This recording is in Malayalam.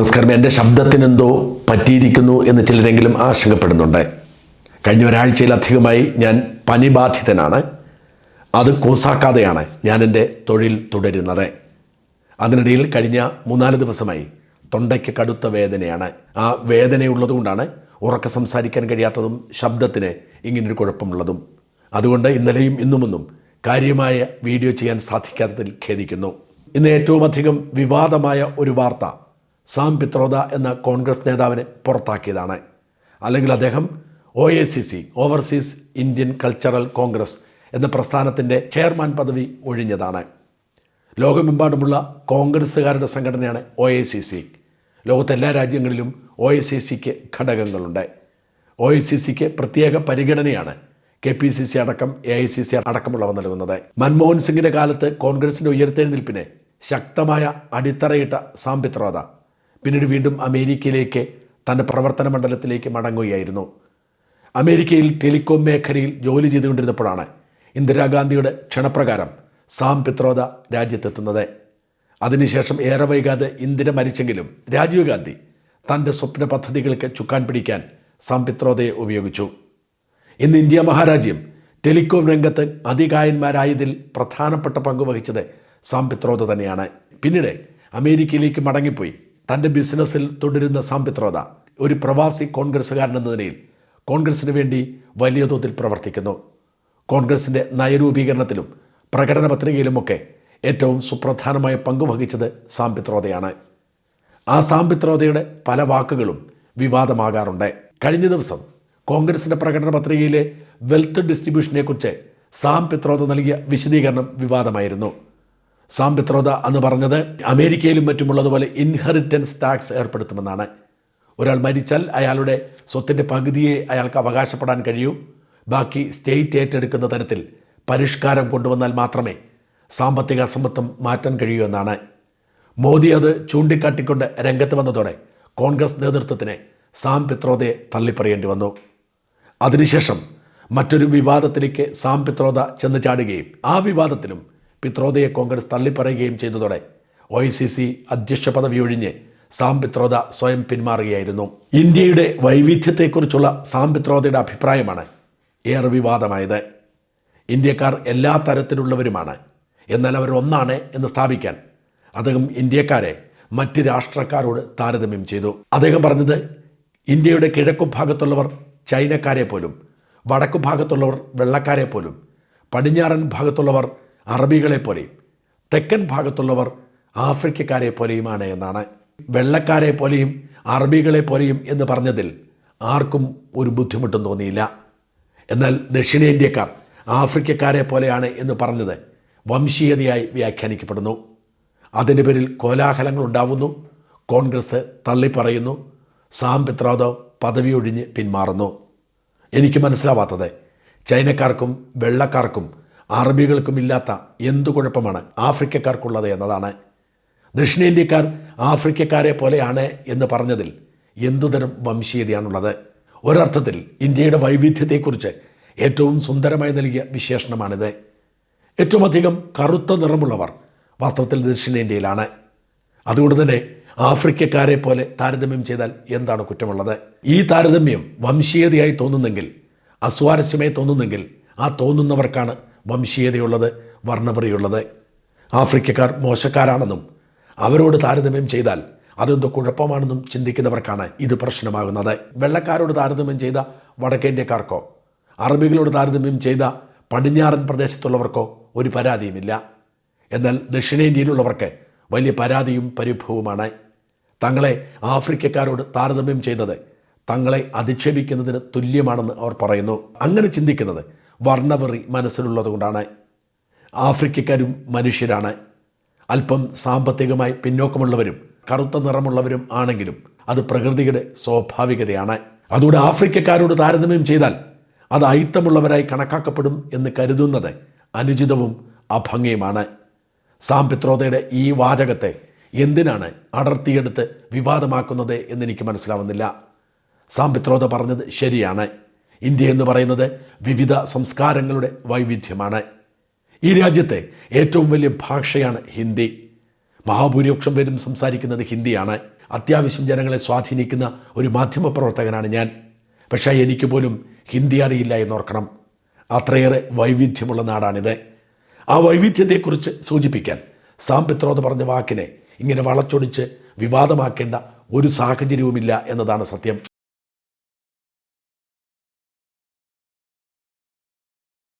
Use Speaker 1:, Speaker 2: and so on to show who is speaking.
Speaker 1: നമസ്കാരം എന്റെ ശബ്ദത്തിനെന്തോ പറ്റിയിരിക്കുന്നു എന്ന് ചിലരെങ്കിലും ആശങ്കപ്പെടുന്നുണ്ട്. കഴിഞ്ഞ ഒരാഴ്ചയിലധികമായി ഞാൻ പനിബാധിതനാണ്. അത് കൂസാക്കാതെയാണ് ഞാൻ എന്റെ തൊഴിൽ തുടരുന്നത്. അതിനിടയിൽ കഴിഞ്ഞ മൂന്നാൽ ദിവസമായി തൊണ്ടയ്ക്ക് കടുത്ത വേദനയാണ്. ആ വേദനയുള്ളതുകൊണ്ടാണ് ഉറക്ക സംസാരിക്കാൻ കഴിയാത്തതും ശബ്ദത്തിന് ഇങ്ങനൊരു കുഴപ്പമുള്ളതും. അതുകൊണ്ട് ഇന്നലെയും ഇന്നുമൊന്നും കാര്യമായ വീഡിയോ ചെയ്യാൻ സാധിക്കാത്തതിൽ ഖേദിക്കുന്നു. ഇന്ന് ഏറ്റവും അധികം വിവാദമായ ഒരു വാർത്ത സാം പിത്രോദ എന്ന കോൺഗ്രസ് നേതാവിനെ പുറത്താക്കിയതാണ്. അല്ലെങ്കിൽ അദ്ദേഹം O A C C Overseas Indian Cultural Congress എന്ന പ്രസ്ഥാനത്തിന്റെ ചെയർമാൻ പദവി ഒഴിഞ്ഞതാണ്. ലോകമെമ്പാടുമുള്ള കോൺഗ്രസ്സുകാരുടെ സംഘടനയാണ് ഒ എ സി സി. ലോകത്തെ എല്ലാ രാജ്യങ്ങളിലും ഒ എ സി സിക്ക് ഘടകങ്ങളുണ്ട്. ഒ എ സി സിക്ക് പ്രത്യേക പരിഗണനയാണ് കെ പി സി സി അടക്കം എ ഐ സി സി അടക്കമുള്ളവ നൽകുന്നത്. മൻമോഹൻ സിംഗിന്റെ കാലത്ത് കോൺഗ്രസിന്റെ ഉയർത്തെഴുന്നേൽപ്പിന് ശക്തമായ അടിത്തറയിട്ട സാമ്പിത്രോത പിന്നീട് വീണ്ടും അമേരിക്കയിലേക്ക് തന്റെ പ്രവർത്തന മണ്ഡലത്തിലേക്ക് മടങ്ങുകയായിരുന്നു. അമേരിക്കയിൽ ടെലികോം മേഖലയിൽ ജോലി ചെയ്തുകൊണ്ടിരുന്നപ്പോഴാണ് ഇന്ദിരാഗാന്ധിയുടെ ക്ഷണപ്രകാരം സാം പിത്രോദ രാജ്യത്തെത്തുന്നത്. അതിനുശേഷം ഏറെ വൈകാതെ ഇന്ദിര മരിച്ചെങ്കിലും രാജീവ് ഗാന്ധി തന്റെ സ്വപ്ന പദ്ധതികൾക്ക് ചുക്കാൻ പിടിക്കാൻ സാം പിത്രോദയെ ഉപയോഗിച്ചു. ഇന്ന് ഇന്ത്യ മഹാരാജ്യം ടെലികോം രംഗത്ത് അതികായന്മാരായതിൽ പ്രധാനപ്പെട്ട പങ്ക് വഹിച്ചത് സാം പിത്രോദ തന്നെയാണ്. പിന്നീട് അമേരിക്കയിലേക്ക് മടങ്ങിപ്പോയി തന്റെ ബിസിനസ്സിൽ തുടരുന്ന സാമ്പിത്രത ഒരു പ്രവാസി കോൺഗ്രസ്സുകാരൻ എന്ന നിലയിൽ കോൺഗ്രസിന് വേണ്ടി വലിയ തോതിൽ പ്രവർത്തിക്കുന്നു. കോൺഗ്രസിന്റെ നയരൂപീകരണത്തിലും പ്രകടന പത്രികയിലുമൊക്കെ ഏറ്റവും സുപ്രധാനമായ പങ്കുവഹിച്ചത് വഹിച്ചത് സാം ആ സാമ്പിത്രോതയുടെ പല വാക്കുകളും വിവാദമാകാറുണ്ട്. കഴിഞ്ഞ ദിവസം കോൺഗ്രസിന്റെ പ്രകടന പത്രികയിലെ വെൽത്ത് ഡിസ്ട്രിബ്യൂഷനെക്കുറിച്ച് സാം പിത്രോത നൽകിയ വിശദീകരണം വിവാദമായിരുന്നു. സാം എന്ന് പറഞ്ഞത് അമേരിക്കയിലും മറ്റുമുള്ളതുപോലെ ഇൻഹെറിറ്റൻസ് ടാക്സ് ഏർപ്പെടുത്തുമെന്നാണ്. ഒരാൾ മരിച്ചാൽ അയാളുടെ സ്വത്തിന്റെ പകുതിയെ അയാൾക്ക് അവകാശപ്പെടാൻ കഴിയൂ. ബാക്കി സ്റ്റേറ്റ് ഏറ്റെടുക്കുന്ന തരത്തിൽ പരിഷ്കാരം കൊണ്ടുവന്നാൽ മാത്രമേ സാമ്പത്തിക അസമത്വം മാറ്റാൻ കഴിയൂ എന്നാണ്. മോദി അത് ചൂണ്ടിക്കാട്ടിക്കൊണ്ട് രംഗത്ത് വന്നതോടെ കോൺഗ്രസ് നേതൃത്വത്തിന് സാം പിത്രോദയെ തള്ളിപ്പറയേണ്ടി വന്നു. അതിനുശേഷം മറ്റൊരു വിവാദത്തിലേക്ക് സാം പിത്രോദ ചെന്ന് ചാടുകയും ആ വിവാദത്തിലും പിത്രോദയെ കോൺഗ്രസ് തള്ളിപ്പറയുകയും ചെയ്തതോടെ ഒ ഐ സി സി അധ്യക്ഷ പദവി ഒഴിഞ്ഞ് സാം പിത്രോദ സ്വയം പിന്മാറുകയായിരുന്നു. ഇന്ത്യയുടെ വൈവിധ്യത്തെക്കുറിച്ചുള്ള സാം പിത്രോദയുടെ അഭിപ്രായമാണ് ഏറെ വിവാദമായത്. ഇന്ത്യക്കാർ എല്ലാ തരത്തിലുള്ളവരുമാണ്. എന്നാൽ അവർ ഒന്നാണ് എന്ന് സ്ഥാപിക്കാൻ അദ്ദേഹം ഇന്ത്യക്കാരെ മറ്റ് രാഷ്ട്രക്കാരോട് താരതമ്യം ചെയ്തു. അദ്ദേഹം പറഞ്ഞത് ഇന്ത്യയുടെ കിഴക്കു ഭാഗത്തുള്ളവർ ചൈനക്കാരെ പോലും വടക്കു ഭാഗത്തുള്ളവർ വെള്ളക്കാരെ പോലും പടിഞ്ഞാറൻ ഭാഗത്തുള്ളവർ അറബികളെ പോലെയും തെക്കൻ ഭാഗത്തുള്ളവർ ആഫ്രിക്കക്കാരെ പോലെയുമാണ് എന്നാണ്. വെള്ളക്കാരെ പോലെയും അറബികളെ പോലെയും എന്ന് പറഞ്ഞതിൽ ആർക്കും ഒരു ബുദ്ധിമുട്ടും തോന്നിയില്ല. എന്നാൽ ദക്ഷിണേന്ത്യക്കാർ ആഫ്രിക്കക്കാരെ പോലെയാണ് എന്ന് പറഞ്ഞത് വംശീയതയായി വ്യാഖ്യാനിക്കപ്പെടുന്നു. അതിന്റെ പേരിൽ കോലാഹലങ്ങൾ ഉണ്ടാവുന്നു കോൺഗ്രസ് തള്ളിപ്പറയുന്നു സാം പിത്രോദോ പദവി ഒഴിഞ്ഞ് പിന്മാറുന്നു. എനിക്ക് മനസ്സിലാവാത്തത് ചൈനക്കാർക്കും വെള്ളക്കാർക്കും അറബികൾക്കും ഇല്ലാത്ത എന്തു കുഴപ്പമാണ് ആഫ്രിക്കക്കാർക്കുള്ളത് എന്നതാണ്. ദക്ഷിണേന്ത്യക്കാർ ആഫ്രിക്കക്കാരെ പോലെയാണ് എന്ന് പറഞ്ഞതിൽ എന്തുതരം വംശീയതയാണുള്ളത്? ഒരർത്ഥത്തിൽ ഇന്ത്യയുടെ വൈവിധ്യത്തെക്കുറിച്ച് ഏറ്റവും സുന്ദരമായി നൽകിയ വിശേഷണമാണിത്. ഏറ്റവും അധികം കറുത്ത നിറമുള്ളവർ വാസ്തവത്തിൽ ദക്ഷിണേന്ത്യയിലാണ്. അതുകൊണ്ട് തന്നെ ആഫ്രിക്കക്കാരെ പോലെ താരതമ്യം ചെയ്താൽ എന്താണ് കുറ്റമുള്ളത്? ഈ താരതമ്യം വംശീയതയായി തോന്നുന്നെങ്കിൽ അസ്വാരസ്യമായി തോന്നുന്നെങ്കിൽ ആ തോന്നുന്നവർക്കാണ് വംശീയതയുള്ളത് വർണവറിയുള്ളത്. ആഫ്രിക്കക്കാർ മോശക്കാരാണെന്നും അവരോട് താരതമ്യം ചെയ്താൽ അതെന്തോ കുഴപ്പമാണെന്നും ചിന്തിക്കുന്നവർക്കാണ് ഇത് പ്രശ്നമാകുന്നത്. വെള്ളക്കാരോട് താരതമ്യം ചെയ്ത വടക്കേന്ത്യക്കാർക്കോ അറബികളോട് താരതമ്യം ചെയ്ത പടിഞ്ഞാറൻ പ്രദേശത്തുള്ളവർക്കോ ഒരു പരാതിയുമില്ല. എന്നാൽ ദക്ഷിണേന്ത്യയിലുള്ളവർക്ക് വലിയ പരാതിയും പരിഭവവുമാണ്. തങ്ങളെ ആഫ്രിക്കക്കാരോട് താരതമ്യം ചെയ്തത് തങ്ങളെ അധിക്ഷേപിക്കുന്നതിന് തുല്യമാണെന്ന് അവർ പറയുന്നു. അങ്ങനെ ചിന്തിക്കുന്നത് വർണവെറി മനസ്സിലുള്ളതുകൊണ്ടാണ് ആഫ്രിക്കക്കാരും മനുഷ്യരാണ്. അല്പം സാമ്പത്തികമായി പിന്നോക്കമുള്ളവരും കറുത്ത നിറമുള്ളവരും ആണെങ്കിലും അത് പ്രകൃതിയുടെ സ്വാഭാവികതയാണ്. അതുകൊണ്ട് ആഫ്രിക്കക്കാരോട് താരതമ്യം ചെയ്താൽ അത് അയിത്തമുള്ളവരായി കണക്കാക്കപ്പെടും എന്ന് കരുതുന്നത് അനുചിതവും അഭംഗിയുമാണ്. സാമ്പിത്രോതയുടെ ഈ വാചകത്തെ എന്തിനാണ് അടർത്തിയെടുത്ത് വിവാദമാക്കുന്നത് എന്നെനിക്ക് മനസ്സിലാവുന്നില്ല. സാമ്പിത്രോത പറഞ്ഞത് ശരിയാണ്. ഇന്ത്യ എന്ന് പറയുന്നത് വിവിധ സംസ്കാരങ്ങളുടെ വൈവിധ്യമാണ്. ഈ രാജ്യത്തെ ഏറ്റവും വലിയ ഭാഷയാണ് ഹിന്ദി. മഹാഭൂരിപക്ഷം പേരും സംസാരിക്കുന്നത് ഹിന്ദിയാണ്. അത്യാവശ്യം ജനങ്ങളെ സ്വാധീനിക്കുന്ന ഒരു മാധ്യമ പ്രവർത്തകനാണ് ഞാൻ. പക്ഷേ എനിക്ക് പോലും ഹിന്ദി അറിയില്ല എന്നോർക്കണം. അത്രയേറെ വൈവിധ്യമുള്ള നാടാണിത്. ആ വൈവിധ്യത്തെക്കുറിച്ച് സൂചിപ്പിക്കാൻ സാം പിത്രോദ് പറഞ്ഞ വാക്കിനെ ഇങ്ങനെ വളച്ചൊടിച്ച് വിവാദമാക്കേണ്ട ഒരു സാഹചര്യവുമില്ല എന്നതാണ് സത്യം.